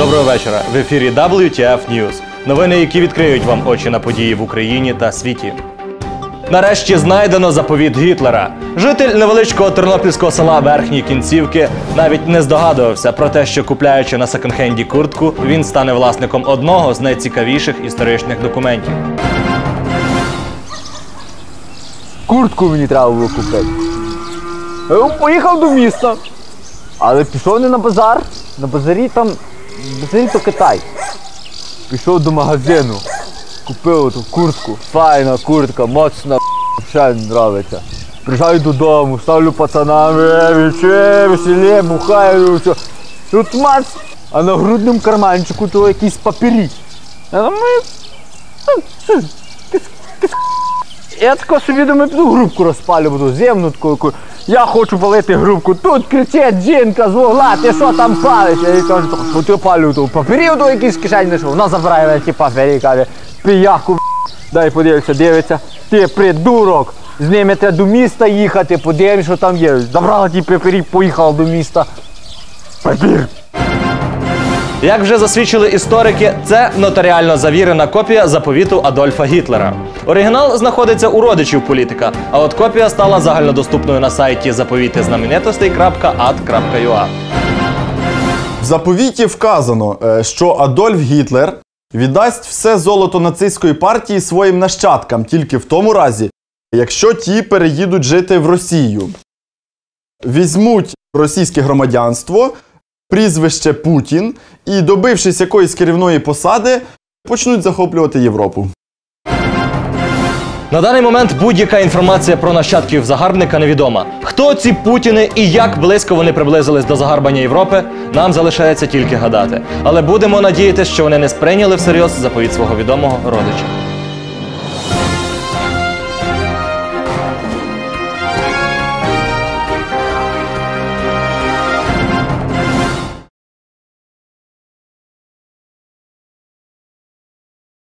Доброго вечора. В ефірі WTF News. Новини, які відкриють вам очі на події в Україні та світі. Нарешті знайдено заповіт Гітлера. Житель невеличкого тернопільського села Верхні Кінцівки навіть не здогадувався про те, що купляючи на секонд-хенді куртку, він стане власником одного з найцікавіших історичних документів. Куртку мені треба було купити. Я поїхав до міста. Але пішов не на базар. На базарі там. Базарі то Китай. Пішов до магазину. Купив ту куртку. Файна куртка, моцна, ще нравиться. Приїжджаю додому, ставлю пацанам, «Е, вече, веселє, бухаю, все. Тут мац, а на грудному карманчику то якийсь папірі. Я думаю, я тако собі думаю, піду грубку розпалю, буду земну таку. Я хочу палити грубку. Тут кричить жінка з вугла, ти що там палиш? Я їй кажу, що ти палю ту папірів до якийсь кишень знайшов. Вона забирає ті папері і каже, піяку, дай подивися, дивиться, ти придурок. З ними треба до міста їхати, подивимось, що там є. Забрала ті папері, поїхала до міста. Папір. Як вже засвідчили історики, це нотаріально завірена копія заповіту Адольфа Гітлера. Оригінал знаходиться у родичів політика, а от копія стала загальнодоступною на сайті заповітизнаменитостей.at.ua. В заповіті вказано, е, що Адольф Гітлер віддасть все золото нацистської партії своїм нащадкам тільки в тому разі, якщо ті переїдуть жити в Росію. Візьмуть російське громадянство, прізвище Путін і, добившись якоїсь керівної посади, почнуть захоплювати Європу. На даний момент будь-яка інформація про нащадків загарбника невідома. Хто ці путіни і як близько вони приблизились до загарбання Європи, нам залишається тільки гадати. Але будемо надіятися, що вони не сприйняли всерйоз заповіт свого відомого родича.